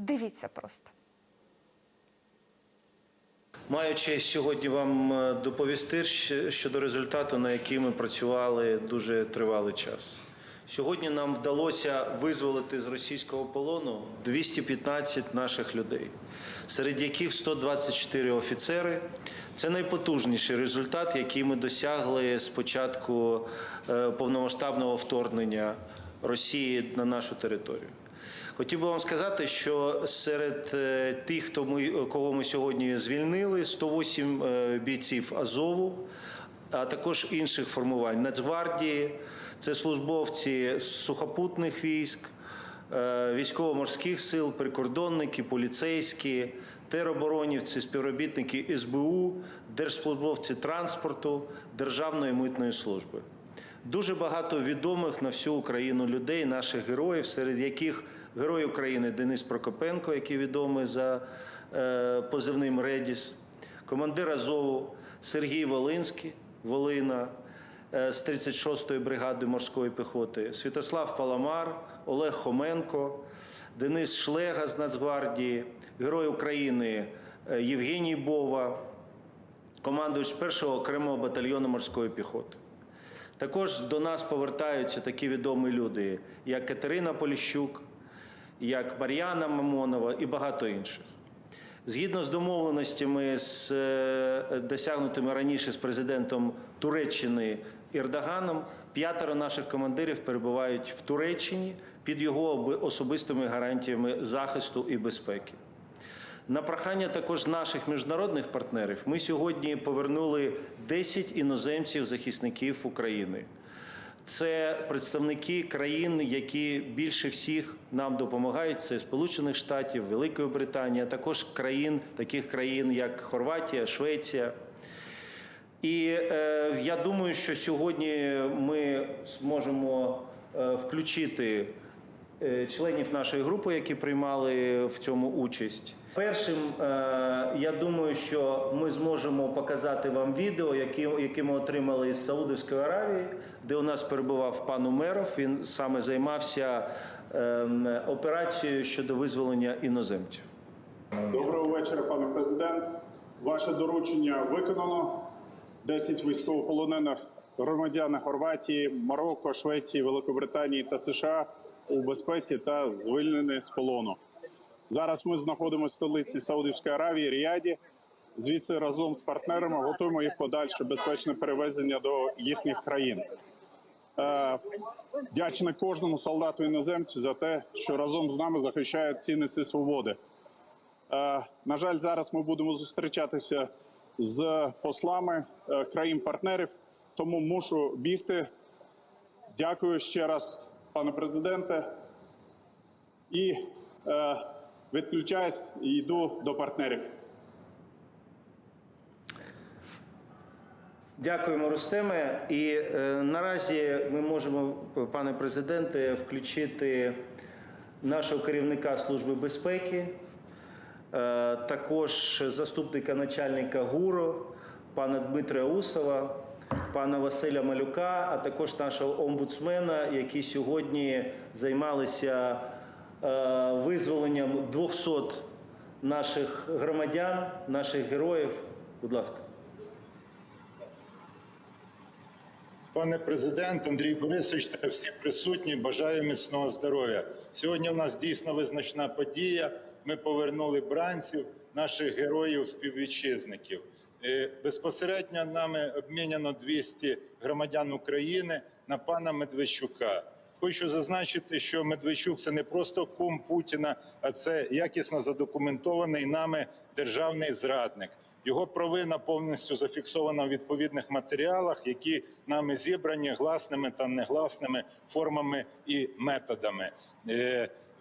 Дивіться просто. Маю честь сьогодні вам е, доповісти щодо результату, на який ми працювали дуже тривалий час. Сьогодні нам вдалося визволити з російського полону 215 наших людей, серед яких 124 офіцери. Це найпотужніший результат, який ми досягли з початку е, повномасштабного вторгнення Росії на нашу територію. Хотів би вам сказати, що серед е, тих, хто ми, кого ми сьогодні звільнили, 108 е, бійців Азову, а також інших формувань Нацгвардії, це службовці сухопутних військ, е, військово-морських сил, прикордонники, поліцейські, тероборонівці, співробітники СБУ, держслужбовці транспорту, Державної митної служби. Дуже багато відомих на всю Україну людей, наших героїв, серед яких герой України Денис Прокопенко, який відомий за е, позивним Редіс, командир Азову Сергій Волинський, Волина е, з 36-ї бригади морської піхоти, Святослав Паламар, Олег Хоменко, Денис Шлега з Нацгвардії, Герой України е, Євгеній Бова, командувач першого окремого батальйону морської піхоти. Також до нас повертаються такі відомі люди, як Катерина Поліщук, як Мар'яна Мамонова і багато інших. Згідно з домовленостями з е, досягнутими раніше з президентом Туреччини Ірдаганом, п'ятеро наших командирів перебувають в Туреччині під його особистими гарантіями захисту і безпеки. На прохання також наших міжнародних партнерів ми сьогодні повернули 10 іноземців-захисників України. Це представники країн, які більше всіх нам допомагають. Це Сполучених Штатів, Великої Британії, а також країн, таких країн, як Хорватія, Швеція. І е, я думаю, що сьогодні ми зможемо е, включити е, членів нашої групи, які приймали в цьому участь. Першим, е, я думаю, що ми зможемо показати вам відео, які ми отримали з Саудовської Аравії, де у нас перебував пан Умеров. Він саме займався е, операцією щодо визволення іноземців. Доброго вечора, пане президент. Ваше доручення виконано. 10 військовополонених громадян Хорватії, Марокко, Швеції, Великобританії та США у безпеці та звільнені з полону. Зараз ми знаходимося в столиці Саудівської Аравії, Ріаді. Звідси разом з партнерами готуємо їх подальше безпечне перевезення до їхніх країн. Е, Вдячний кожному солдату іноземцю за те, що разом з нами захищають цінності свободи. Е, На жаль, зараз ми будемо зустрічатися з послами е, країн-партнерів, тому мушу бігти. Дякую ще раз, пане президенте. І е, відключаюсь і йду до партнерів. Дякуємо, Рустеме. І е, наразі ми можемо, пане президенте, включити нашого керівника Служби безпеки, е, також заступника начальника ГУРу, пана Дмитра Усова, пана Василя Малюка, а також нашого омбудсмена, які сьогодні займалися визволенням 200 наших громадян, наших героїв. Будь ласка. Пане президент Андрій Борисович та всі присутні, бажаю міцного здоров'я. Сьогодні у нас дійсно визначна подія. Ми повернули бранців, наших героїв, співвітчизників. Е, Безпосередньо нами обміняно 200 громадян України на пана Медведчука. Хочу зазначити, що Медведчук це не просто кум Путіна, а це якісно задокументований нами державний зрадник. Його провина повністю зафіксована в відповідних матеріалах, які нами зібрані гласними та негласними формами і методами.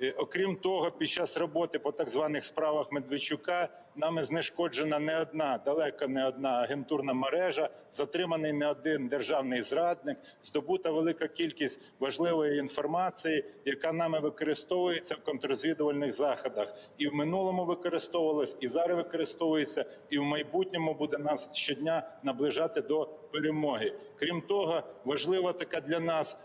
Е, Окрім того, під час роботи по так званих справах Медведчука нами знешкоджена не одна, далеко не одна агентурна мережа, затриманий не один державний зрадник, здобута велика кількість важливої інформації, яка нами використовується в контррозвідувальних заходах, і в минулому використовувалась, і зараз використовується, і в майбутньому буде нас щодня наближати до перемоги. Крім того, важлива така для нас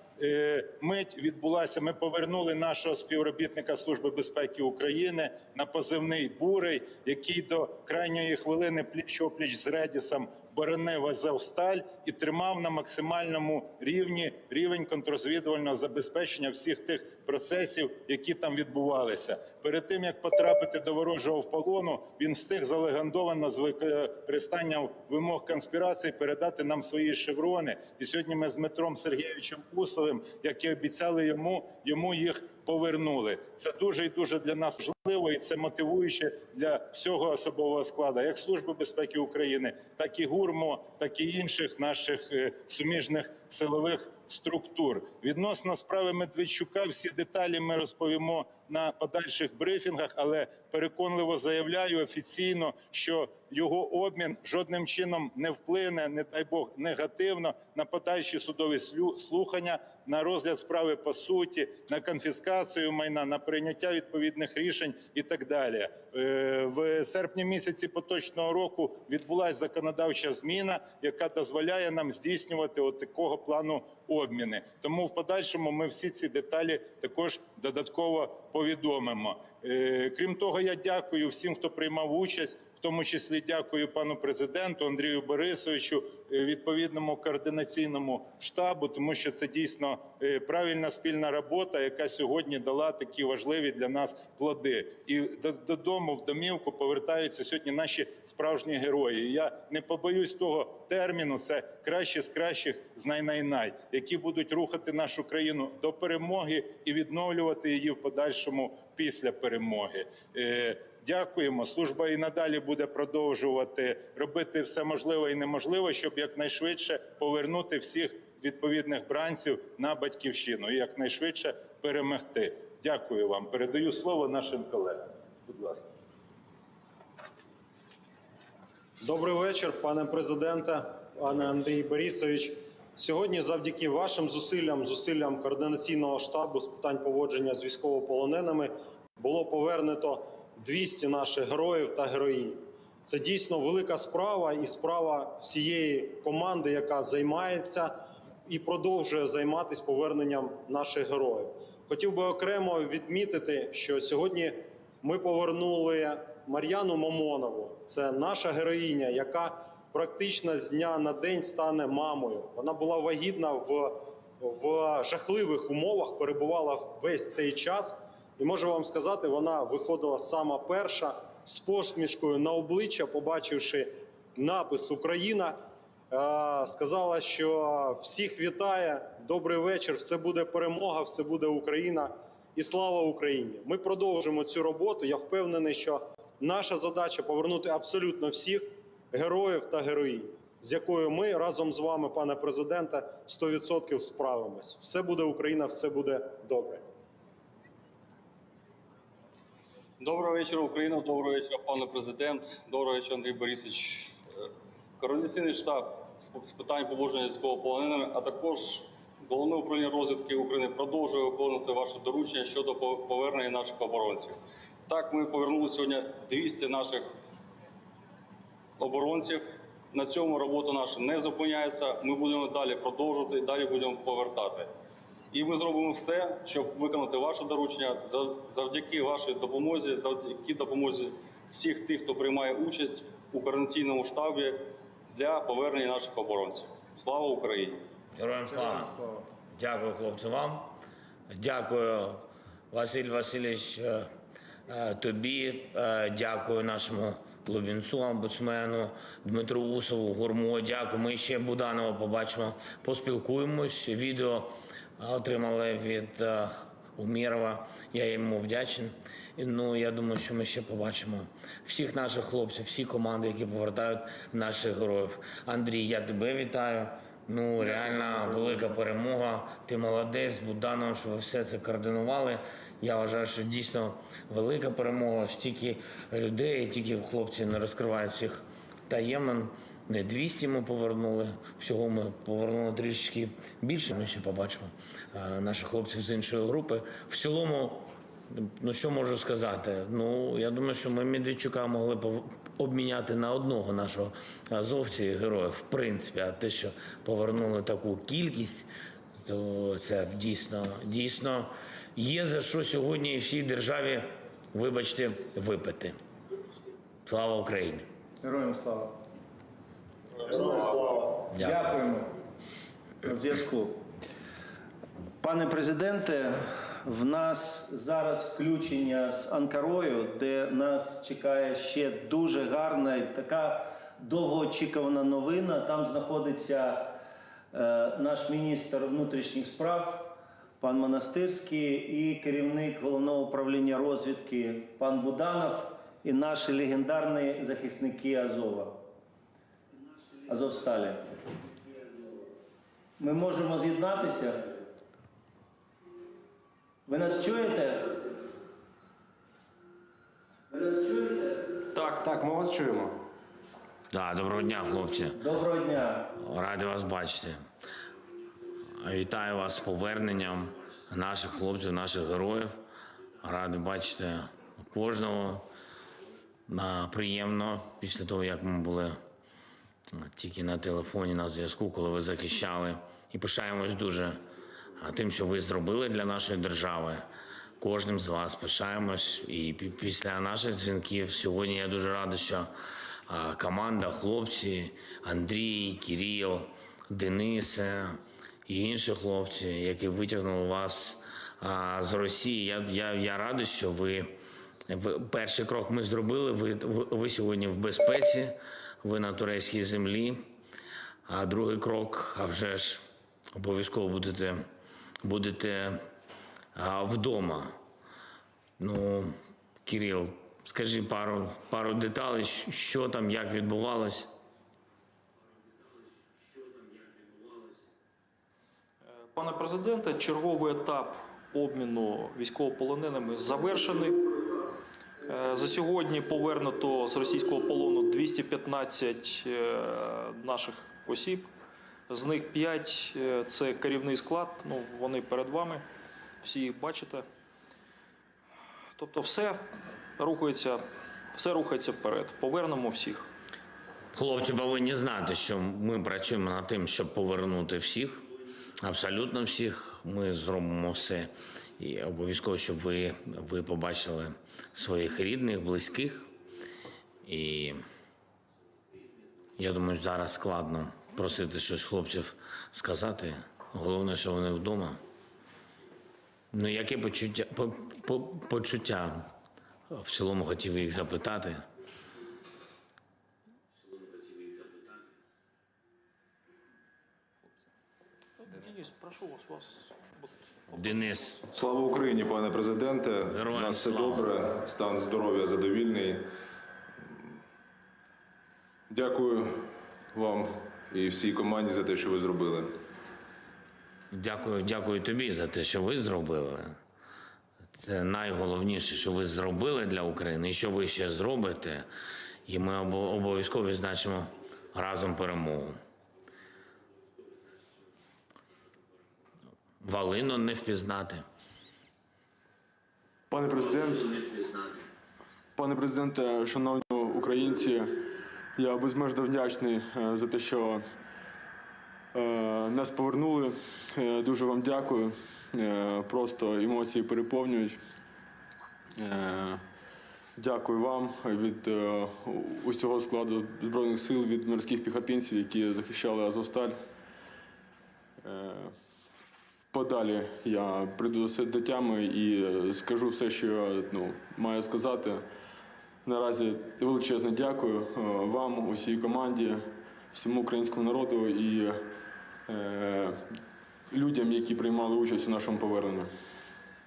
мить відбулася. Ми повернули нашого співробітника Служби безпеки України на позивний бурий, який до крайньої хвилини пліч опліч з Редісом боронив Азовсталь і тримав на максимальному рівні рівень контррозвідувального забезпечення всіх тих процесів, які там відбувалися. Перед тим як потрапити до ворожого в полону, він встиг залегандовано з використанням вимог конспірації передати нам свої шеврони. І сьогодні ми з Дмитром Сергійовичем Усовим, як і обіцяли йому, йому їх повернули. Це дуже і дуже для нас важливо, і це мотивуюче для всього особового складу, як Служби безпеки України, так і ГУРМО, так і інших наших е, суміжних силових структур. Відносно справи Медведчука, всі деталі ми розповімо на подальших брифінгах, але переконливо заявляю офіційно, що його обмін жодним чином не вплине, не дай Бог, негативно на подальші судові слухання, на розгляд справи по суті, на конфіскацію майна, на прийняття відповідних рішень і так далі. Е, В серпні місяці поточного року відбулася законодавча зміна, яка дозволяє нам здійснювати от такого плану обміни. Тому в подальшому ми всі ці деталі також додатково повідомимо. Е, Крім того, я дякую всім, хто приймав участь. Тому числі дякую пану президенту Андрію Борисовичу, е, відповідному координаційному штабу, тому що це дійсно е, правильна спільна робота, яка сьогодні дала такі важливі для нас плоди. І додому в домівку повертаються сьогодні наші справжні герої. І Я не побоюсь того терміну. Це кращі з кращих з най-най-най, які будуть рухати нашу країну до перемоги і відновлювати її в подальшому після перемоги. Дякуємо. Служба і надалі буде продовжувати робити все можливе і неможливе, щоб якнайшвидше повернути всіх відповідних бранців на батьківщину і якнайшвидше перемогти. Дякую вам. Передаю слово нашим колегам. Будь ласка. Добрий вечір, пане президенте, пане Андрій Борисович. Сьогодні, завдяки вашим зусиллям, зусиллям координаційного штабу з питань поводження з військовополоненими, було повернуто 200 наших героїв та героїнь. Це дійсно велика справа і справа всієї команди, яка займається і продовжує займатися поверненням наших героїв. Хотів би окремо відмітити, що сьогодні ми повернули Мар'яну Мамонову. Це наша героїня, яка практично з дня на день стане мамою. Вона була вагітна в, в жахливих умовах, перебувала весь цей час. І можу вам сказати, вона виходила сама перша з посмішкою на обличчя, побачивши напис Україна. Е, Сказала, що всіх вітає. Добрий вечір. Все буде перемога, все буде Україна і слава Україні. Ми продовжимо цю роботу. Я впевнений, що наша задача повернути абсолютно всіх героїв та героїнь, з якою ми разом з вами, пане президенте, 100% справимось. Все буде Україна, все буде добре. Доброго вечора, Україна. Доброго вечора, пане президент. Доброго вечора, Андрій Борисович. Е, Координаційний штаб з питань поводження військовополоненими, а також головне управління розвідки України продовжує виконувати ваше доручення щодо повернення наших оборонців. Так, ми повернули сьогодні 200 наших оборонців. На цьому робота наша не зупиняється. Ми будемо далі продовжувати і далі будемо повертати. І ми зробимо все, щоб виконати ваше доручення зав- завдяки вашій допомозі, завдяки допомозі всіх тих, хто приймає участь у координаційному штабі для повернення наших оборонців. Слава Україні! Героям слава. Дякую, хлопці, вам. Дякую, Василь Васильович, е, е, тобі. Е, Дякую нашому Лубінцу, омбудсмену, Дмитру Усову, Гурмо. Дякую. Ми ще Буданова побачимо, поспілкуємось. Відео отримали від е, Умірова. Я йому вдячний. Ну, я думаю, що ми ще побачимо всіх наших хлопців, всі команди, які повертають наших героїв. Андрій, я тебе вітаю. Ну, реально велика перемога. Ти молодець, Буданов, що ви все це координували. Я вважаю, що дійсно велика перемога. Стільки людей, тільки хлопці не розкривають всіх таємин. Не 200 ми повернули, всього ми повернули трішечки більше. Ми ще побачимо е, наших хлопців з іншої групи. В цілому, ну що можу сказати? Ну я думаю, що ми Медведчука могли обміняти на одного нашого азовці героя, в принципі, а те, що повернули таку кількість. то це дійсно, дійсно є за що сьогодні всій державі, вибачте, випити. Слава Україні! Героям слава. Дякуємо. На зв'язку. Пане президенте, в нас зараз включення з Анкарою, де нас чекає ще дуже гарна і така довгоочікувана новина. Там знаходиться е, наш міністр внутрішніх справ, пан Монастирський, і керівник головного управління розвідки пан Буданов, і наші легендарні захисники Азова. Азовсталі. Ми можемо з'єднатися. Ви нас чуєте? Ви нас чуєте? Так, так, ми вас чуємо. Да, доброго дня, хлопці. Доброго дня. Радий вас бачити. Вітаю вас з поверненням наших хлопців, наших героїв. Радий бачити кожного. На приємно після того, як ми були тільки на телефоні, на зв'язку, коли ви захищали. І пишаємось дуже тим, що ви зробили для нашої держави. Кожним з вас пишаємось. І після наших дзвінків сьогодні я дуже радий, що команда, хлопці, Андрій, Кирил, Денисе і інші хлопці, які витягнули вас з Росії. Я, я, я радий, що ви, перший крок ми зробили. Ви, ви сьогодні в безпеці, ви на турецькій землі. А другий крок, а вже ж обов'язково будете, будете а, вдома. Ну, Кирил, скажи пару, пару деталей, що там, як відбувалось. Пане президенте, черговий етап обміну військовополоненими завершений. Е, За сьогодні повернуто з російського полону 215 е, наших осіб. З них 5 – це керівний склад. Ну, вони перед вами. Всі їх бачите. Тобто, все рухається, все рухається вперед. Повернемо всіх. Хлопці повинні знати, що ми працюємо над тим, щоб повернути всіх, абсолютно всіх. Ми зробимо все. І обов'язково, щоб ви, ви побачили своїх рідних, близьких. І я думаю, зараз складно просити щось хлопців сказати. Головне, що вони вдома. Ну, яке почуття, по, по, почуття в цілому хотів їх запитати. Денис, прошу вас, вас. Денис, Слава Україні, пане президенте. Героям У нас все слава. добре, стан здоров'я задовільний. Дякую вам і всій команді за те, що ви зробили. Дякую, дякую тобі за те, що ви зробили. Це найголовніше, що ви зробили для України і що ви ще зробите. І ми обов'язково відзначимо разом перемогу. Валину не впізнати. Пане президент, пане президенте, шановні українці, я безмежно вдячний е, за те, що е, нас повернули. Е, Дуже вам дякую. Просто емоції переповнюють. Дякую вам від усього складу Збройних сил, від морських піхотинців, які захищали Азовсталь. Подалі я прийду до тями і е, скажу все, що я ну, маю сказати. Наразі величезне дякую е, вам, усій команді, всьому українському народу і е, людям, які приймали участь у нашому поверненні.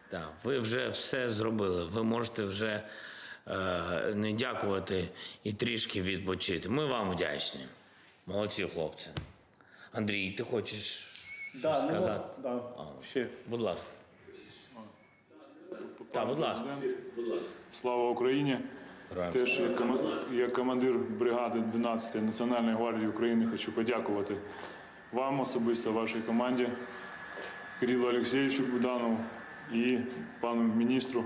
Так, ви вже все зробили. Ви можете вже е, не дякувати і трішки відпочити. Ми вам вдячні. Молодці, хлопці. Андрій, ти хочеш Да, щось не сказати? мож- да. Ще. Будь ласка. Так, будь ласка. Слава Україні! Героям Теж як кома- як командир бригади 12-ї Національної гвардії України хочу подякувати вам особисто, вашій команді, Кирилу Олексійовичу Буданову і пану міністру,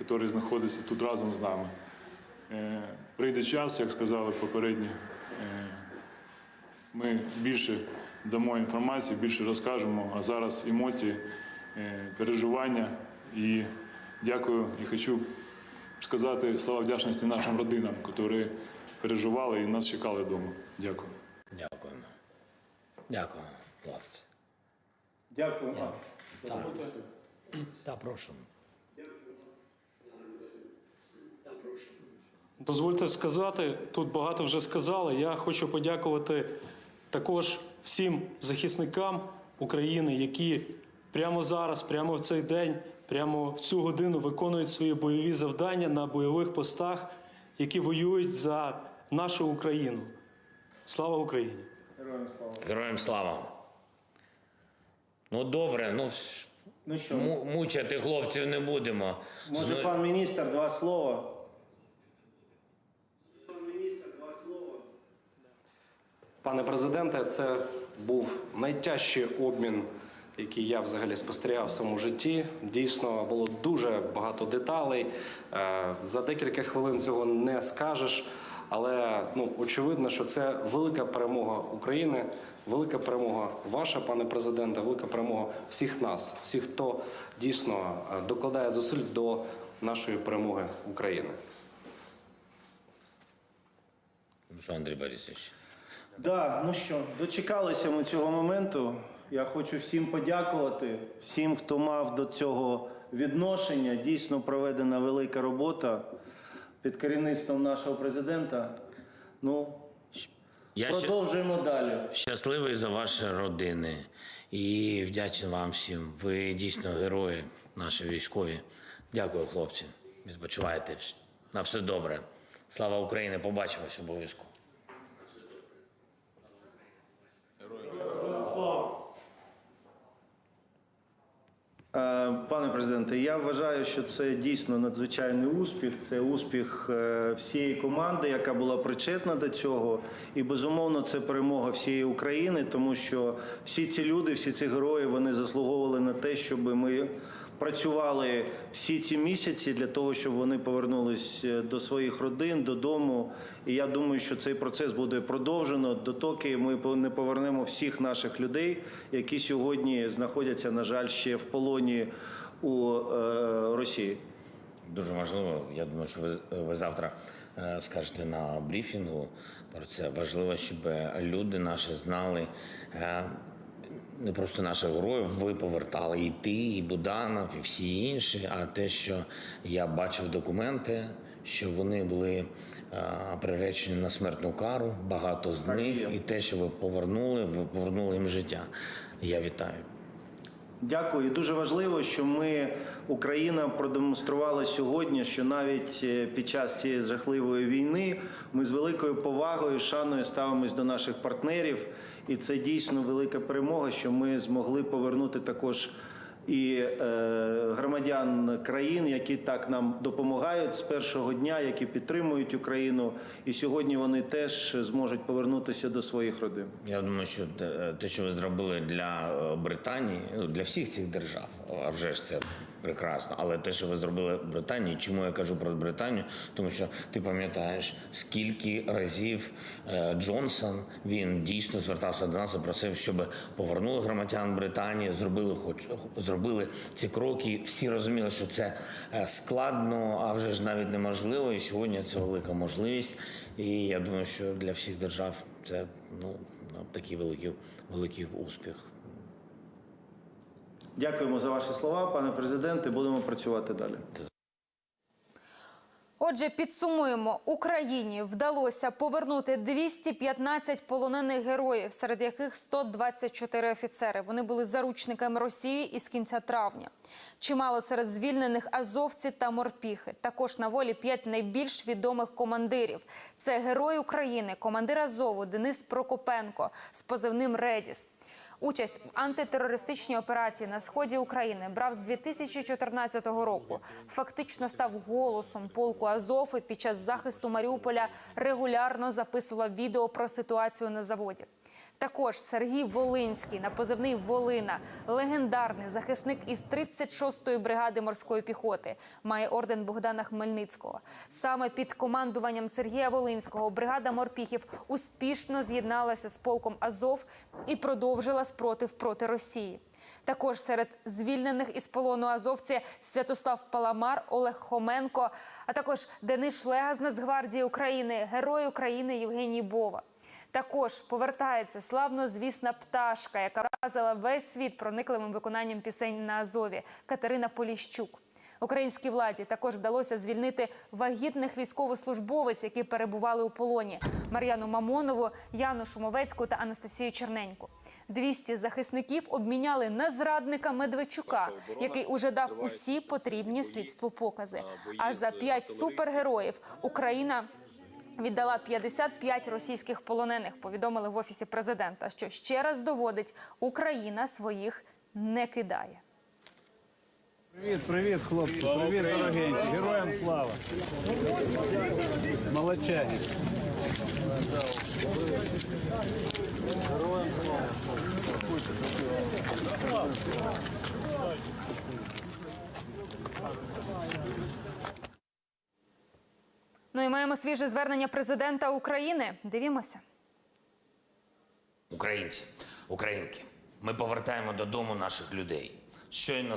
який знаходиться тут разом з нами. Е, Прийде час, як сказали попередні, е, ми більше дамо інформацію, більше розкажемо. А зараз емоції, е, переживання. І дякую і хочу сказати слова вдячності нашим родинам, які переживали і нас чекали вдома. Дякую. Дякуємо. Дякую, хлопці. Дякую. Так. Та прошу. Дозвольте сказати, тут багато вже сказали. Я хочу подякувати також всім захисникам України, які прямо зараз, прямо в цей день, прямо в цю годину виконують свої бойові завдання на бойових постах, які воюють за нашу Україну. Слава Україні! Героям слава. Ну добре, ну Ну що, му- мучати хлопців не будемо. може Зно- пан міністр два слова? Пане президенте, це був найтяжчий обмін, який я взагалі спостерігав в своєму житті. Дійсно було дуже багато деталей. Е, За декілька хвилин цього не скажеш. Але ну очевидно, що це велика перемога України, велика перемога ваша, пане президенте, велика перемога всіх нас, всіх, хто дійсно е, докладає зусиль до нашої перемоги України. Що, Андрій Борисович? Да, ну що, дочекалися ми цього моменту. Я хочу всім подякувати, всім, хто мав до цього відношення. Дійсно проведена велика робота під керівництвом нашого президента. Ну, Я продовжуємо далі. щасливий за ваші родини і вдячний вам всім. Ви дійсно герої, наші військові. Дякую, хлопці. Відпочивайте. На все добре. Слава Україні! Побачимось обов'язково. Пане президенте, я вважаю, що це дійсно надзвичайний успіх. Це успіх е, всієї команди, яка була причетна до цього. І безумовно, це перемога всієї України, тому що всі ці люди, всі ці герої, вони заслуговували на те, щоб ми працювали всі ці місяці для того, щоб вони повернулись е, до своїх родин, додому. І я думаю, що цей процес буде продовжено дотоки ми не повернемо всіх наших людей, які сьогодні знаходяться, на жаль, ще в полоні у е, Росії. Дуже важливо. Я думаю, що ви, ви завтра е, скажете на брифінгу про це. Важливо, щоб люди наші знали. Не просто наших героїв ви повертали і ти, і Буданов, і всі інші. А те, що я бачив документи, що вони були а, приречені на смертну кару, багато з них, і те, що ви повернули, ви повернули їм життя. Я вітаю. Дякую. Дуже важливо, що ми, Україна, продемонструвала сьогодні, що навіть е, під час цієї жахливої війни ми з великою повагою, шаною ставимось до наших партнерів. І це дійсно велика перемога, що ми змогли повернути також і е, громадян країн, які так нам допомагають з першого дня, які підтримують Україну. І сьогодні вони теж зможуть повернутися до своїх родин. Я думаю, що те- що ви зробили для е, Британії, ну, для всіх цих держав, а вже ж це прекрасно. Але те, що ви зробили в Британії, чому я кажу про Британію? Тому що ти пам'ятаєш, скільки разів е, Джонсон він дійсно звертався до нас і просив, щоб повернули громадян Британії, зробили хоч зробили ці кроки. Всі розуміли, що це е, складно, а вже ж навіть неможливо. І сьогодні це велика можливість. І я думаю, що для всіх держав це ну такий великий, великий успіх. Дякуємо за ваші слова, пане президенте. Будемо працювати далі. Отже, підсумуємо, Україні вдалося повернути 215 полонених героїв, серед яких 124 офіцери. Вони були заручниками Росії із кінця травня. Чимало серед звільнених азовці та морпіхи. Також на волі п'ять найбільш відомих командирів. Це герой України, командир Азову Денис Прокопенко з позивним Редіс. Участь в антитерористичній операції на сході України брав з 2014 року. Фактично став голосом полку Азов і під час захисту Маріуполя регулярно записував відео про ситуацію на заводі. Також Сергій Волинський на позивний Волина, легендарний захисник із 36-ї бригади морської піхоти, має орден Богдана Хмельницького. Саме під командуванням Сергія Волинського бригада морпіхів успішно з'єдналася з полком Азов і продовжила спротив проти Росії. Також серед звільнених із полону азовці Святослав Паламар, Олег Хоменко, а також Денис Шлега з Нацгвардії України, герой України Євгеній Бова. Також повертається славно звісна пташка, яка вразила весь світ проникливим виконанням пісень на Азові Катерина Поліщук. Українській владі також вдалося звільнити вагітних військовослужбовець, які перебували у полоні Мар'яну Мамонову, Яну Шумовецьку та Анастасію Черненьку. 200 захисників обміняли на зрадника Медведчука, який уже дав усі потрібні слідству покази. А за п'ять супергероїв Україна віддала 55 російських полонених. Повідомили в офісі президента, що ще раз доводить, Україна своїх не кидає. Привіт, привіт, хлопці. Привіт, дорогенькі. Героям слава. Молодчані. Ну і маємо свіже звернення президента України. Дивімося. Українці, українки, ми повертаємо додому наших людей. Щойно